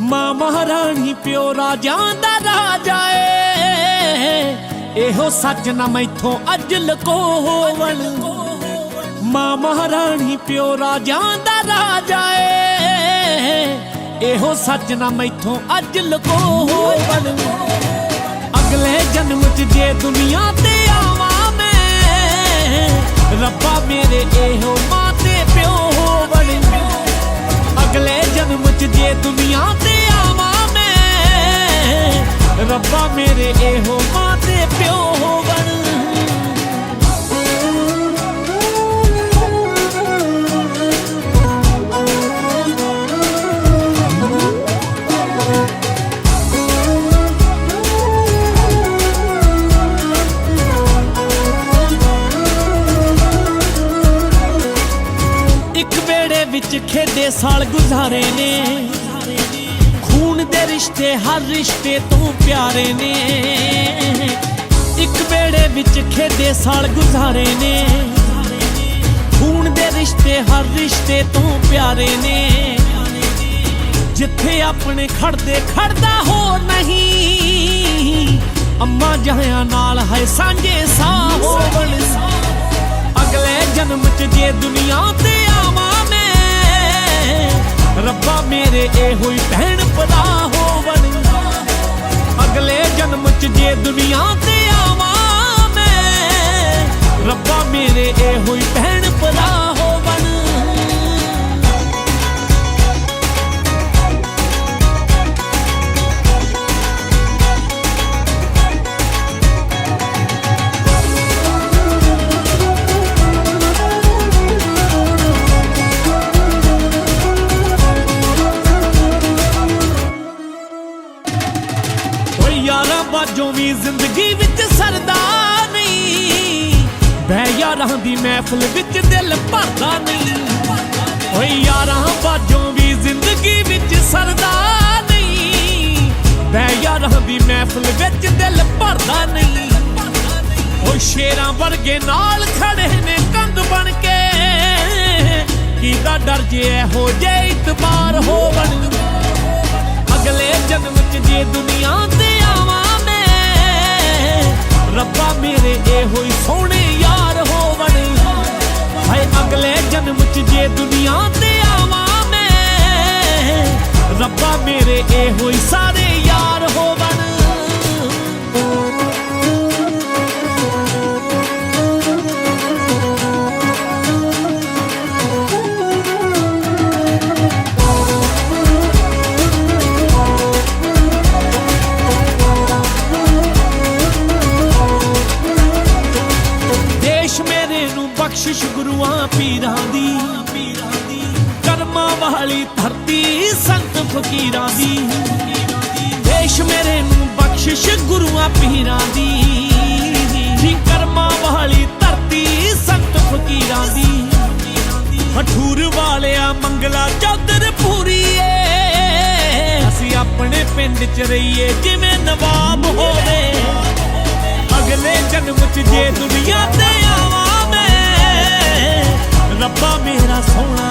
ਮਾਂ ਮਹਾਰਾਣੀ ਪਿਓ ਰਾਜਾਂ ਦਾ ਰਾਜਾ ਏ। ਇਹੋ ਸੱਚ ਨਾ ਮੈਥੋਂ ਅੱਜ ਲਕੋਵਣ ਮਾਂ ਮਹਾਰਾਣੀ ਪਿਓ ਰਾਜਾਂ ਦਾ ਰਾਜਾ ਏ। ਇਹੋ ਸੱਚ ਨਾ ਮੈਥੋਂ ਅੱਜ ਲਕੋ ਲਕੋਵਣ ਅਗਲੇ ਜਨਮ ਚ ਜੇ ਦੁਨੀਆ ਤੇ ਆਵਾਂ ਮੈਂ, ਰੱਬਾ ਮੇਰੇ ਇਹੋ ਮਾਂ ਤੇ ਪਿਓ ਹੋਵਣ। ਅਗਲੇ ਜਨਮ ਚ ਜੇ ਦੁਨੀਆ ਰੱਬਾ ਮੇਰੇ ਇਹੋ ਮਾਂ ਤੇ ਪਿਓ ਹੋਵਣ ਇੱਕ ਵੇੜੇ ਵਿੱਚ ਖੇਡੇ ਸਾਲ ਗੁਜ਼ਾਰੇ ਨੇ। ਰਿਸ਼ਤੇ, ਹਰ ਰਿਸ਼ਤੇ ਤੋਂ ਪਿਆਰੇ ਨੇ। ਇੱਕ ਵੇੜੇ ਵਿੱਚ ਖੇਡੇ ਸਾਲ ਗੁਜ਼ਾਰੇ ਨੇ। ਖੂਨ ਦੇ ਰਿਸ਼ਤੇ, ਹਰ ਰਿਸ਼ਤੇ ਤੋਂ ਪਿਆਰੇ ਨੇ। ਜਿੱਥੇ ਆਪਣੇ ਖੜਦੇ, ਖੜਦਾ ਹੋਰ ਨਹੀਂ। ਅੰਮਾ ਜਹਾਂ ਨਾਲ ਹੈ ਸਾਂਝੇ ਸਾਹ ਹੋਵਣ। ਅਗਲੇ ਜਨਮ ਚ ਜੇ ਦੁਨੀਆ ਤੇ ਰੱਬਾ ਮੇਰੇ ਇਹੋ ਹੀ ਭੈਣ ਭਰਾ ਹੋਵਣ। ਅਗਲੇ ਜਨਮ ਚ ਜੇ ਦੁਨੀਆ ਤੇ ਆਵਾਂ ਮੈਂ, ਰੱਬਾ ਮੇਰੇ ਇਹੋ ਹੀ ਭੈਣ ਭਰਾ ਜ਼ਿੰਦਗੀ ਵਿੱਚ ਸਰਦਾ ਨਹੀਂ। ਬਹਿ ਯਾਰਾਂ ਦੀ ਮਹਿਫਲ ਵਿੱਚ ਦਿਲ ਭਰਦਾ ਨਹੀਂ। ਓਏ ਯਾਰਾਂ ਬਾਝੋਂ ਵੀ ਜ਼ਿੰਦਗੀ ਵਿੱਚ ਸਰਦਾ ਨਹੀਂ। ਬਹਿ ਯਾਰਾਂ ਦੀ ਮਹਿਫਲ ਵਿੱਚ ਦਿਲ ਭਰਦਾ ਨਹੀਂ। ਓ ਸ਼ੇਰਾਂ ਵਰਗੇ ਨਾਲ ਖੜੇ ਨੇ ਕੰਧ ਬਣ ਕੇ। ਕੀਦਾ ਡਰ ਜੇ ਇਹੋ ਜੇ ਇਤਬਾਰ ਹੋਵਣ? ਅਗਲੇ ਜਨਮ ਚ ਜੇ ਦੁਨੀਆ ਤੇ ਰੱਬਾ ਮੇਰੇ ਇਹੋ ਹੀ ਸੋਹਣੇ ਯਾਰ ਹੋਵਣ। ਹਾਏ ਅਗਲੇ ਜਨਮ ਚ ਜੇ ਦੁਨੀਆ ਤੇ ਆਵਾਂ ਮੈਂ, ਰੱਬਾ ਮੇਰੇ ਬਖਸ਼ਿਸ਼ ਗੁਰੂਆਂ ਪੀਰਾਂ ਦੀ। ਕਰਮਾਂ ਵਾਲੀ ਧਰਤੀ, ਸੰਤ ਫਕੀਰਾਂ ਦੀ। ਦੇਸ਼ ਮੇਰੇ ਨੂੰ ਬਖਸ਼ਿਸ਼ ਗੁਰੂਆਂ ਪੀਰਾਂ ਦੀ। ਜੀ ਕਰਮਾਂ ਵਾਲੀ ਧਰਤੀ, ਸੰਤ ਫਕੀਰਾਂ ਦੀ। ਮਠੂਰ ਵਾਲਿਆ ਮੰਗਲਾ ਚਾਦਰ ਪੂਰੀ ਏ ਅਸੀਂ ਆਪਣੇ ਪਿੰਡ ਚ ਰਹੀਏ, ਜਿਵੇਂ ਨਵਾਬ ਹੋਵੇ। ਅਗਲੇ ਜਨਮ ਚ ਜੇ ਦੁਨੀਆ ਤੇ ਆਵਾਂ ਰੱਬਾ ਮੇਰਾ ਸੋਹਣਾ